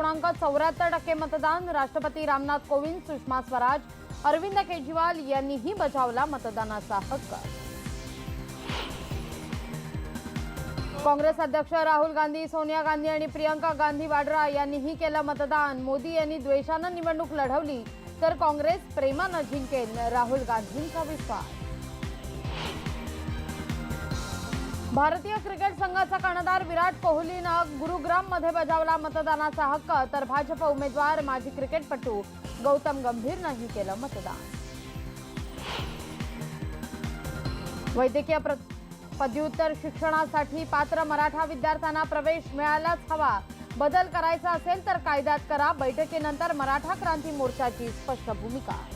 पूर्णांक चौऱ्याहत्तर टक्के मतदान. राष्ट्रपती रामनाथ कोविंद सुषमा स्वराज अरविंद केजरीवाल यांनीही बजावला मतदानाचा हक्क. काँग्रेस अध्यक्ष राहुल गांधी सोनिया गांधी आणि प्रियंका गांधी वाड्रा यांनीही केलं मतदान. मोदी यांनी द्वेषानं निवडणूक लढवली तर काँग्रेस प्रेमानं जिंकेल राहुल गांधींचा विश्वास. भारतीय क्रिकेट संघाचा कर्णधार विराट कोहलीनं गुरुग्राममध्ये बजावला मतदानाचा हक्क तर भाजप उमेदवार माजी क्रिकेटपटू गौतम गंभीरनंही केलं मतदान. वैद्यकीय प्र- पदव्युत्तर शिक्षणासाठी पात्र मराठा विद्यार्थ्यांना प्रवेश मिळायलाच हवा. बदल करायचा असेल तर कायद्यात करा बैठकीनंतर मराठा क्रांती मोर्चाची स्पष्ट भूमिका.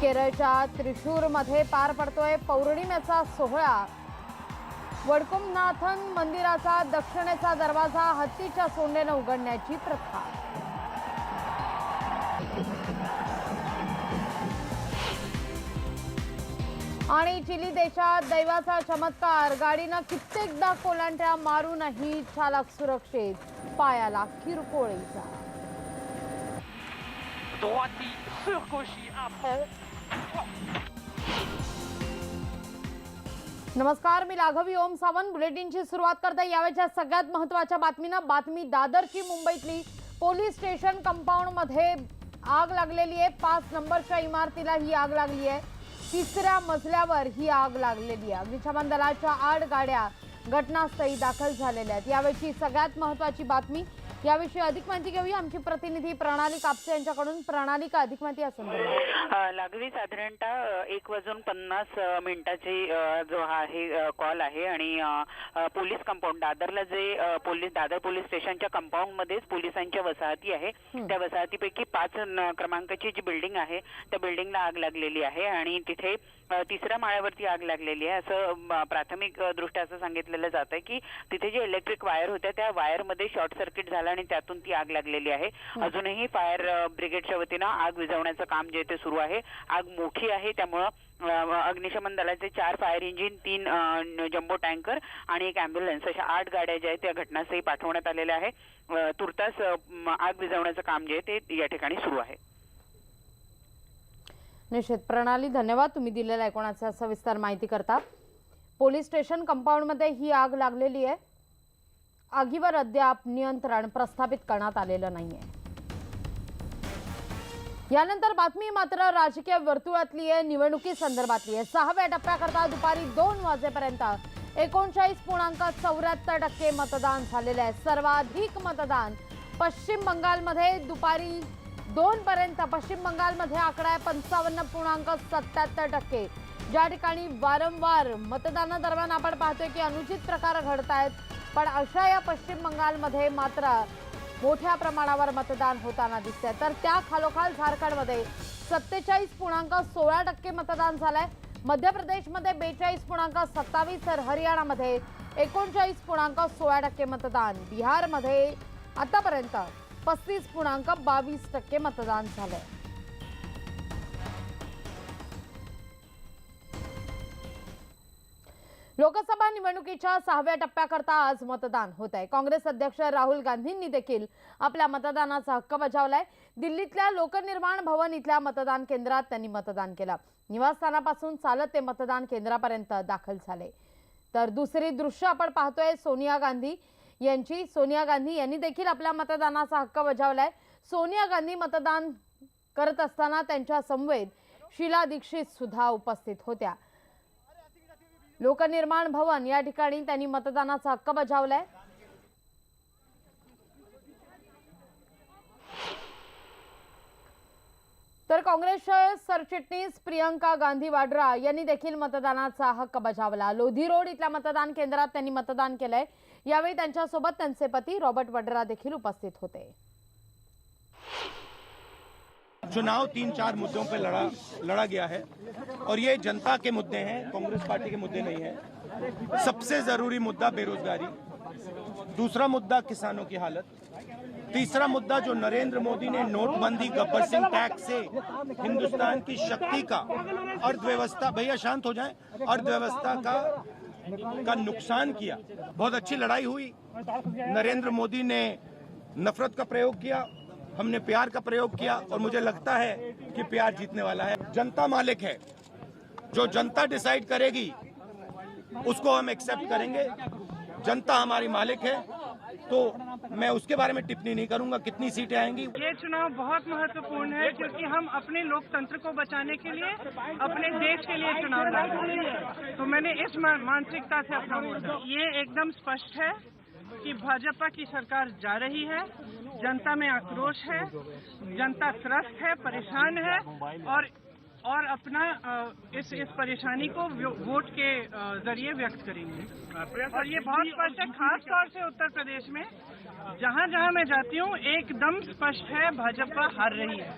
केरळच्या त्रिशूरमध्ये पार पडतोय पौर्णिमेचा सोहळा. वडकुमनाथन मंदिराचा दक्षिणेचा दरवाजा हत्तीच्या सोंडेनं उघडण्याची प्रथा. आणि चिली देशात दैवाचा चमत्कार. गाडीनं कित्येकदा कोलांट्या मारूनही चालक सुरक्षित. पायाला किरकोळीचा नमस्कार मी राघवी ओम सावंत. बुलेटिनची सुरुवात करता यावेळच्या सगळ्यात महत्त्वाच्या बातमीनं. बातमी दादरची मुंबईतली. पोलीस स्टेशन कंपाऊंडमध्ये आग लागलेली आहे. पाच नंबरच्या इमारतीला ही आग लागली आहे. तिसऱ्या मजल्यावर ही आग लागलेली आहे. अग्निशमन दलाच्या आठ गाड्या घटनास्थळी दाखल झालेल्या आहेत. यावेळची सगळ्यात महत्वाची बातमी याविषयी अधिक माहिती घेऊया आमची प्रतिनिधी प्रणाली कापसे यांच्याकडून. प्रणाली का अधिक माहिती या संदर्भात? अ, लागली साधारणतः एक वाजून पन्नास मिनिटाची जो हा आहे कॉल आहे आणि पोलीस कंपाऊंड दादरला जे पोलीस दादर पोलीस स्टेशनच्या कंपाऊंड मध्येच पोलिसांच्या वसाहती आहे. त्या वसाहतीपैकी पाच क्रमांकाची जी बिल्डिंग आहे त्या बिल्डिंगला आग लागलेली आहे आणि तिथे तिसऱ्या माळ्यावरती आग लागलेली आहे. असं प्राथमिक दृष्ट्या असं सांगितलेलं जात आहे की तिथे जे इलेक्ट्रिक वायर होत्या त्या वायरमध्ये शॉर्ट सर्किट झालं आणि त्यातून ती आग लागलेली आहे. अजूनही फायर ब्रिगेडच्या वतीनं आग विझवण्याचं काम जे आहे ते सुरू आहे आग मोठी आहे. त्यामुळं अग्निशमन दलाचे चार फायर इंजिन तीन जम्बो टँकर आणि एक अँब्युलन्स अशा आठ गाड्या ज्या आहेत त्या घटनास्थळी पाठवण्यात आलेल्या आहे. तुर्तास आग विझवण्याचं काम जे आहे ते या ठिकाणी सुरू आहे. निश्चित प्रणाली धन्यवाद. तुम्ही दिलेल्या एकूणाचा सविस्तर माहिती करता. पोलीस स्टेशन कंपाऊंडमध्ये ही आग लागलेली आहे. आगीवर अद्याप नियंत्रण प्रस्थापित करण्यात आलेलं नाहीये. यानंतर बातमी मात्र राजकीय वर्तुळातली आहे निवडणुकी संदर्भातली आहे. सहाव्या टप्प्याकरता दुपारी दोन वाजेपर्यंत एकोणचाळीस पूर्णांक चौऱ्याहत्तर टक्के मतदान झालेलं आहे. सर्वाधिक मतदान पश्चिम बंगालमध्ये दुपारी दोन पर्यंत पश्चिम बंगालमध्ये आकडा आहे पंचावन्न पूर्णांक सत्याहत्तर टक्के. ज्या ठिकाणी वारंवार मतदानादरम्यान आपण पाहतोय की अनुचित प्रकार घडत आहेत पण अशा या पश्चिम बंगालमध्ये मात्र मोठ्या प्रमाणावर मतदान होताना दिसतंय. तर त्या खालोखाल झारखंडमध्ये सत्तेचाळीस पूर्णांक सोळा टक्के मतदान झालंय. मध्य प्रदेशमध्ये बेचाळीस पूर्णांक सत्तावीस तर हरियाणामध्ये एकोणचाळीस पूर्णांक सोळा टक्के मतदान. बिहारमध्ये आतापर्यंत पस्तीस पूर्णांक बावीस टक्के मतदान झालंय. लोकसभा निवडणुकीच्या सहाव्या टप्प्याकरता आज मतदान होत आहे काँग्रेस अध्यक्ष राहुल गांधींनी देखील आपल्या मतदानाचा हक्क बजावलाय. दिल्लीतल्या लोकनिर्माण भवन इथल्या मतदान केंद्रात त्यांनी मतदान केलं. निवासस्थानापासून चालत ते मतदान केंद्रापर्यंत दाखल झाले. तर दुसरी दृश्य आपण पाहतोय सोनिया गांधी यांची. सोनिया गांधी यांनी देखील आपल्या मतदानाचा हक्क बजावलाय. सोनिया गांधी मतदान करत असताना त्यांच्या समवेत शीला दीक्षित सुद्धा उपस्थित होत्या. लोकनिर्माण भवन या ठिकाणी त्यांनी मतदानाचा हक्क बजावलाय. तर काँग्रेसचे सरचिटणीस प्रियंका गांधी वाड्रा यांनी देखील मतदानाचा हक्क बजावला. लोधी रोड इथल्या मतदान केंद्रात त्यांनी मतदान केलंय. यावेळी त्यांच्यासोबत त्यांचे पती रॉबर्ट वड्रा देखील उपस्थित होते. चुनाव तीन चार मुद्दों पर लड़ा लड़ा गया है। और ये जनता के मुद्दे हैं, कांग्रेस पार्टी के मुद्दे नहीं है। सबसे ज़रूरी मुद्दा बेरोजगारी, दूसरा मुद्दा किसानों की हालत, तीसरा मुद्दा जो नरेंद्र मोदी ने नोटबंदी गब्बर सिंह टैक्स से हिंदुस्तान की शक्ति का अर्थव्यवस्था, भैया शांत हो जाए, अर्थव्यवस्था का का नुकसान किया। बहुत अच्छी लड़ाई हुई। नरेंद्र मोदी ने नफरत का प्रयोग किया। हमने प्यार का प्रयोग किया और मुझे लगता है कि प्यार जीतने वाला है। जनता मालिक है। जो जनता डिसाइड करेगी, उसको हम एक्सेप्ट करेंगे। जनता हमारी मालिक है तो मैं उसके बारे में टिप्पणी नहीं करूँगा, कितनी सीटें आएँगी। ये चुनाव बहुत महत्वपूर्ण है, क्योंकि हम अपने लोकतंत्र को बचाने के लिए, अपने देश के लिए चुनाव लड़ रहे हैं। तो मैंने इस मानसिकता से अपना ये एकदम स्पष्ट है कि भाजपा की सरकार जा रही है। जनता में आक्रोश है, जनता त्रस्त है, परेशान है और और अपना इस इस परेशानी को वोट के ज़रिए व्यक्त करेंगे। और ये बहुत स्पष्ट है, खास तौर से उत्तर प्रदेश में, जहाँ जहाँ मैं जाती हूँ, एकदम स्पष्ट है, भाजपा हार रही है।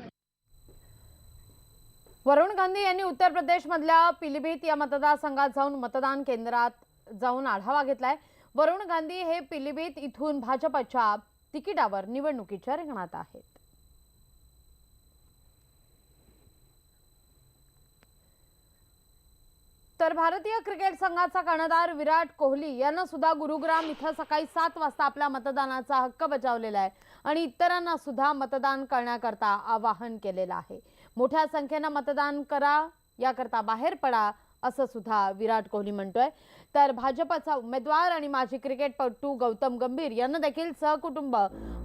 वरुण गांधी यांनी उत्तर प्रदेशमधल्या पिलीभीत या मतदारसंघात जाऊन मतदान केंद्रात जाऊन आढावा घेतलाय. वरुण गांधी हे पिलीभीत इथून भाजपच्या तिकिटावर निवडणुकीच्या रिंगणात आहेत. तर भारतीय क्रिकेट संघाचा कर्णधार विराट कोहली यानं सुद्धा गुरुग्राम इथं सकाळी सात वाजता आपल्या मतदानाचा हक्क बजावलेला आहे आणि इतरांना सुद्धा मतदान करण्याकरता आवाहन केलेलं आहे. मोठ्या संख्येनं मतदान करा याकरता बाहेर पडा असं सुद्धा विराट कोहली म्हणतोय. तर भाजपचा उमेदवार आणि माजी क्रिकेटपटू गौतम गंभीर यांना देखील सहकुटुंब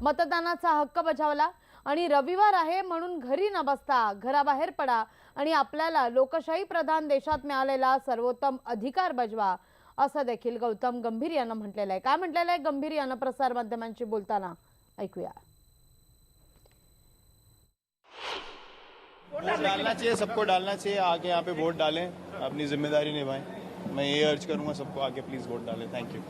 मतदानाचा हक्क बजावला. आणि रविवार आहे म्हणून घरी न बसता घराबाहेर पडा आणि आपल्याला लोकशाही प्रधान देशात मिळालेला सर्वोत्तम अधिकार बजवा असं देखील गौतम गंभीर यांना म्हटलेलं आहे. काय म्हटलेलं आहे गंभीर यांना प्रसार माध्यमांशी बोलताना? ऐकूया. डालना चाहिए सबको डालना चाहिए आके यहाँ पे वोट डालें अपनी ज़िम्मेदारी निभाएँ मैं ये अर्ज़ करूँगा सबको आके प्लीज़ वोट डालें thank you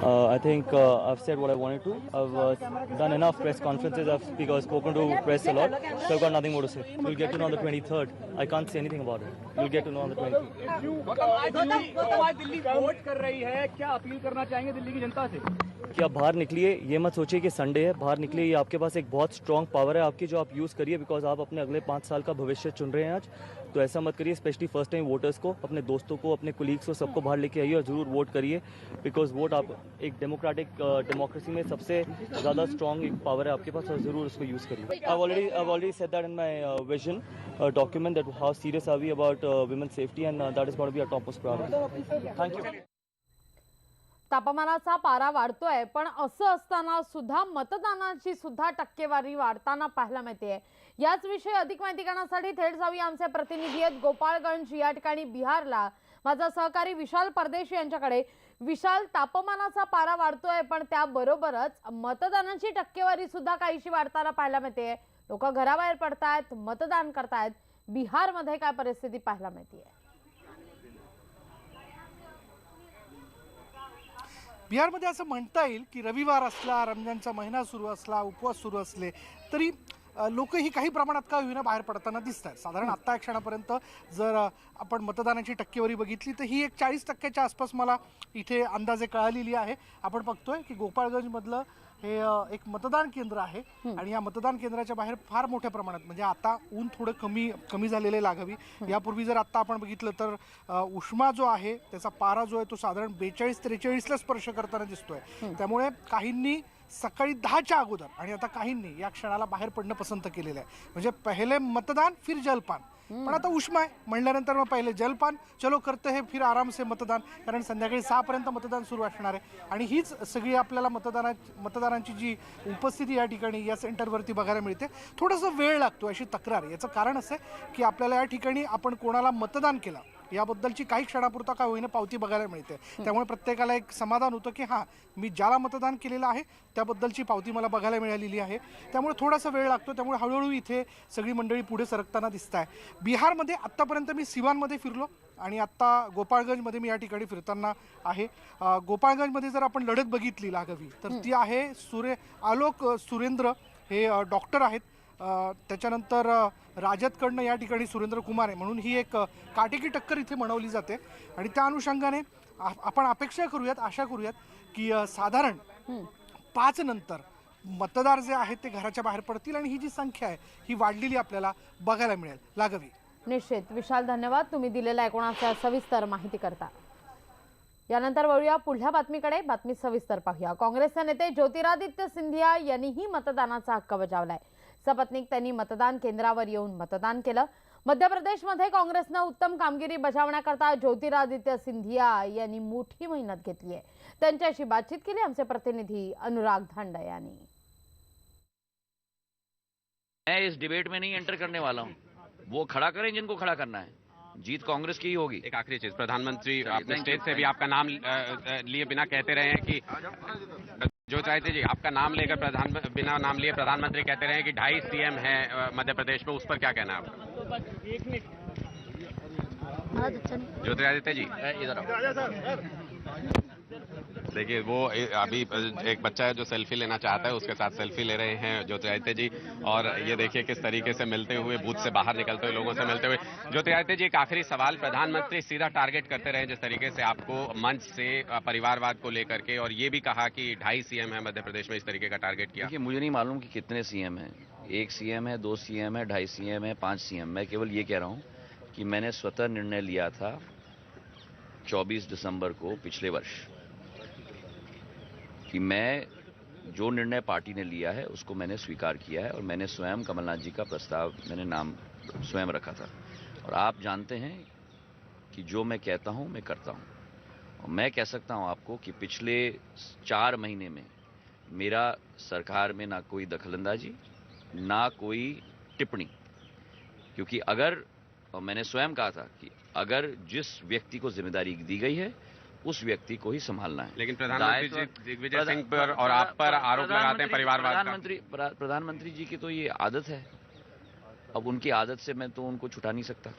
Uh, I think uh, I've said what I wanted to. I've uh, done enough press conferences. I've speak, uh, spoken to press a lot, so I've got nothing more to say. You'll get to know on the 23rd. I can't say anything about it. You'll get to know on the 23rd. Delhi vote कर रही है क्या appeal करना चाहेंगे दिल्ली की जनता से कि आप बाहर निकलिए, ये मत सोचिए कि संडे है, बाहर निकलिए, ये आपके पास एक बहुत स्ट्रॉन्ग पावर है, आपकी जो आप यूज़ करिए बिकॉज़ आप अपने अगले पाँच साल का भविष्य चुन रहे हैं आज तो ऐसा मत करिए स्पेशली फ़र्स्ट टाइम वोटर्स को, अपने दोस्तों को, अपने कुलीग्स को, सबको बाहर लेके आइए और ज़रूर वोट करिए बिकॉज़ वोट आप एक डेमोक्रेटिक डेमोक्रेसी में सबसे ज़्यादा स्ट्रॉन्ग एक पावर है आपके पास और ज़रूर उसको यूज़ करिए। I already I already said that in my vision document that how serious are we about women safety and that is not be a top most priority thank you तापमानाचा पारा वाढतोय पण असं असताना सुद्धा मतदानाची सुद्धा टक्केवारी वाढताना पाहायला मिळते याच विषयी अधिक माहिती करण्यासाठी थेट जाऊया आमचे प्रतिनिधी आहेत गोपाळगंज या ठिकाणी बिहारला. माझा सहकारी विशाल परदेशी यांच्याकडे. विशाल तापमानाचा पारा वाढतोय पण त्याबरोबरच मतदानाची टक्केवारी सुद्धा काहीशी वाढताना पाहायला मिळते. लोक घराबाहेर पडतायत मतदान करतायत. बिहारमध्ये काय परिस्थिती पाहायला मिळते बिहारमध्ये असं म्हणता येईल की रविवार असला रमजानचा महिना सुरू असला उपवास सुरू असले तरी अ, लोकही काही प्रमाणात का होईना बाहेर पडताना दिसत आहेत साधारण आत्ता या क्षणापर्यंत जर आपण मतदानाची टक्केवारी बघितली तर ही एक चाळीस टक्क्याच्या आसपास मला इथे अंदाजे कळालेली आहे. आपण बघतोय की गोपाळगंजमधलं हे अ, एक मतदान केंद्र आहे आणि या मतदान केंद्राच्या बाहेर फार मोठ्या प्रमाणात म्हणजे आता ऊन थोडं कमी कमी झालेले लागावी. यापूर्वी जर आता आपण बघितलं तर अ, उष्मा जो आहे त्याचा पारा जो आहे तो साधारण बेचाळीस त्रेचाळीसला स्पर्श करताना दिसतोय. त्यामुळे काहींनी सकाळी दहाच्या अगोदर आणि आता काहींनी या क्षणाला बाहेर पडणं पसंत केलेलं आहे. म्हणजे पहिले मतदान फिर जलपान. पण आता उष्मा आहे. म्हणल्यानंतर मग पहिले जलपान. चलो करते हे फिर आराम से मतदान. कारण संध्याकाळी सहापर्यंत मतदान सुरू असणार आहे. आणि हीच सगळी आपल्याला मतदाना मतदारांची जी उपस्थिती या ठिकाणी या सेंटरवरती बघायला मिळते. थोडासा वेळ लागतो अशी तक्रार. याचं कारण असं आहे की आपल्याला या ठिकाणी आपण कोणाला मतदान केलं याबद्दलची काही क्षणापुरता काय होईना पावती बघायला मिळते. त्यामुळे प्रत्येकाला एक समाधान होतं की हां मी ज्याला मतदान केलेलं आहे त्याबद्दलची पावती मला बघायला मिळालेली आहे. त्यामुळे थोडासा वेळ लागतो त्यामुळे हळूहळू इथे सगळी मंडळी पुढे सरकताना दिसत आहे बिहारमध्ये आत्तापर्यंत मी सिवानमध्ये फिरलो आणि आत्ता गोपाळगंजमध्ये मी या ठिकाणी फिरताना आहे. गोपाळगंजमध्ये जर आपण लढत बघितली लाघवी तर ती आहे सुरे आलोक सुरेंद्र हे डॉक्टर आहेत. त्याच्यानंतर राजदकडनं या ठिकाणी सुरेंद्र कुमार आहे म्हणून ही एक काटेकी टक्कर इथे म्हणवली जाते. आणि त्या अनुषंगाने आपण अपेक्षा करूयात आशा करूयात की साधारण पाच नंतर मतदार जे आहेत ते घराच्या बाहेर पडतील आणि ही जी संख्या आहे ही वाढलेली आपल्याला बघायला मिळेल. लागवी. निश्चित. विशाल धन्यवाद. तुम्ही दिलेल्या एकूणाच्या सविस्तर माहिती करता. यानंतर वळूया पुढल्या बातमीकडे. बातमी सविस्तर पाहूया. काँग्रेसचे नेते ज्योतिरादित्य सिंधिया यांनीही मतदानाचा हक्क बजावलाय. सपत्नीक त्यांनी मतदान केंद्रावर येऊन मतदान केलं. मध्य प्रदेशमध्ये काँग्रेसनं उत्तम कामगिरी बजावण्याकरता ज्योतिरादित्य सिंधिया यांनी मोठी मेहनत घेतली आहे. त्यांच्याशी बातचीत केली आमचे प्रतिनिधी अनुराग धांडा यांनी. मैं इस डिबेट में नहीं एंटर करने वाला हूँ। वो खड़ा करें जिनको खड़ा करना है। जीत कांग्रेस की ही होगी। एक आखिरी चीज़ प्रधानमंत्री अपने स्टेज से भी आपका नाम लिए बिना कहते रहे हैं कि जो चाहते जी आपका नाम लेकर प्रधान बिना नाम लिए प्रधानमंत्री कहते रहे हैं कि ढाई सीएम है मध्य प्रदेश में उस पर क्या कहना है आपका? ज्योतिरादित्य जी। इधर आओ। देखिए, वो अभी एक बच्चा है जो सेल्फी लेना चाहता है, उसके साथ सेल्फी ले रहे हैं ज्योतिरादित्य जी। और ये देखिए किस तरीके से मिलते हुए, बूथ से बाहर निकलते हुए, लोगों से मिलते हुए। ज्योतिरादित्य जी, एक आखिरी सवाल। प्रधानमंत्री सीधा टारगेट करते रहे जिस तरीके से आपको मंच से परिवारवाद को लेकर के, और ये भी कहा कि ढाई सीएम है मध्य प्रदेश में इस तरीके का टारगेट किया। मुझे नहीं मालूम कि कितने सीएम हैं। एक सीएम है, दो सीएम है, ढाई सीएम है, पाँच सीएम मैं केवल ये कह रहा हूँ कि मैंने स्वतः निर्णय लिया था 24 दिसंबर को पिछले वर्ष। कि मैं जो निर्णय पार्टी ने लिया है, उसको मैंने स्वीकार किया है और मैंने स्वयं कमलनाथ जी का प्रस्ताव, मैंने नाम स्वयं रखा था। और आप जानते हैं कि जो मैं कहता हूँ, मैं करता हूँ। और मैं कह सकता हूँ आपको कि पिछले चार महीने में मेरा सरकार में ना कोई दखलंदाजी, ना कोई टिप्पणी। क्योंकि अगर, और मैंने स्वयं कहा था कि अगर जिस व्यक्ति को ज़िम्मेदारी दी गई है उस व्यक्ति को ही संभालना है। लेकिन प्रधानमंत्री दिग्विजय सिंह पर और आप पर आरोप लगाते हैं प्रधानमंत्री- परिवारवाद प्रधानमंत्री प्रधानमंत्री जी की तो ये आदत है। अब उनकी आदत से मैं तो उनको छुटा नहीं सकता।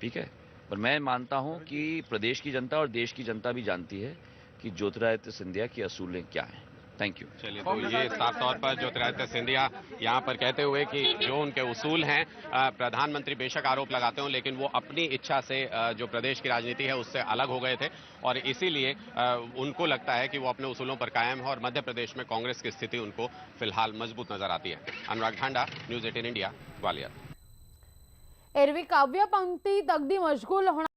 ठीक है? पर मैं मानता हूँ कि प्रदेश की जनता और देश की जनता भी जानती है कि ज्योतिरादित्य सिंधिया की असूलें क्या हैं। थैंक यू चलिए तो ये साफ़ तौर पर ज्योतिरादित्य सिंधिया यहाँ पर कहते हुए कि जो उनके उसूल हैं प्रधानमंत्री बेशक आरोप लगाते हो लेकिन वो अपनी इच्छा से जो प्रदेश की राजनीति है उससे अलग हो गए थे। और इसीलिए उनको लगता है कि वो अपने उसूलों पर कायम है और मध्य प्रदेश में कांग्रेस की स्थिति उनको फ़िलहाल मज़बूत नज़र आती है। Anurag Dhanda news eighteen India Gwalior. एरवी काव्यपंक्तीत अगदी मशगूल होणार